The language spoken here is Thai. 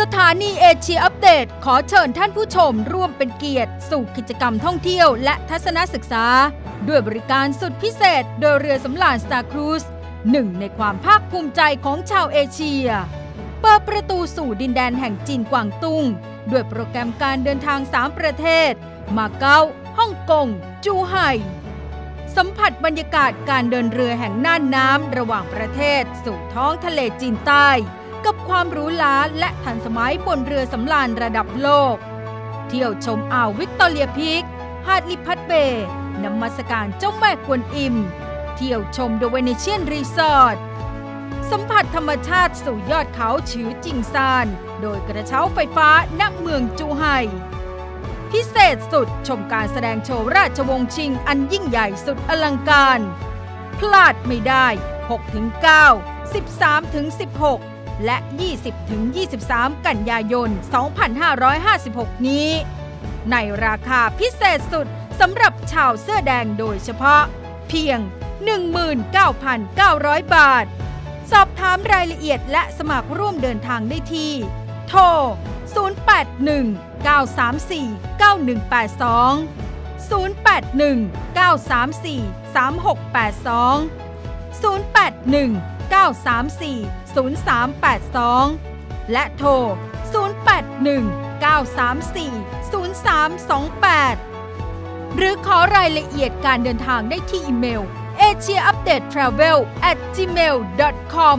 สถานีเอเชียอัปเดต ขอเชิญท่านผู้ชมร่วมเป็นเกียรติ สู่กิจกรรมท่องเที่ยวและทัศนศึกษา ด้วยบริการสุดพิเศษ โดยเรือสำราญสตาร์ครูซหนึ่งในความภาคภูมิใจของชาวเอเชีย เปิดประตูสู่ดินแดนแห่งจีนกวางตุ้งด้วยโปรแกรมการเดินทาง 3 ประเทศ มาเก๊าฮ่องกง จูไห่สัมผัสบรรยากาศการเดินเรือแห่งน่านน้ำระหว่างประเทศ สู่ท้องทะเลจีนใต้ กับความหรู้ล้าและทันสมัยบนเรือสำราญระดับโลก เที่ยวชมอ่าววิกตอเรียพิก หาดลิพัตเบย์นมัสการเจ้าแม่กวนอิม เที่ยวชมเดเวเนเชียนรีสอร์ทสัมผัสธรรมชาติสู่ยอดเขาชือจิงซาน โดยกระเช้าไฟฟ้าณเมืองจูไห่พิเศษสุดชมการแสดงโชว์ราชวงศ์ชิงอันยิ่งใหญ่สุดอลังการ พลาดไม่ได้ 6-9 13-16 และ 20-23 กันยายน 2556 นี้ ในราคาพิเศษสุดสำหรับชาวเสื้อแดงโดยเฉพาะ เพียง 19,900 บาท สอบถามรายละเอียดและสมัครร่วมเดินทางได้ที่ โทร 081 934 9182 081 934 3682 081 934 0382 และโทร 081 934 0328 หรือขอรายละเอียดการเดินทางได้ที่อีเมล asiaupdatetravel at gmail.com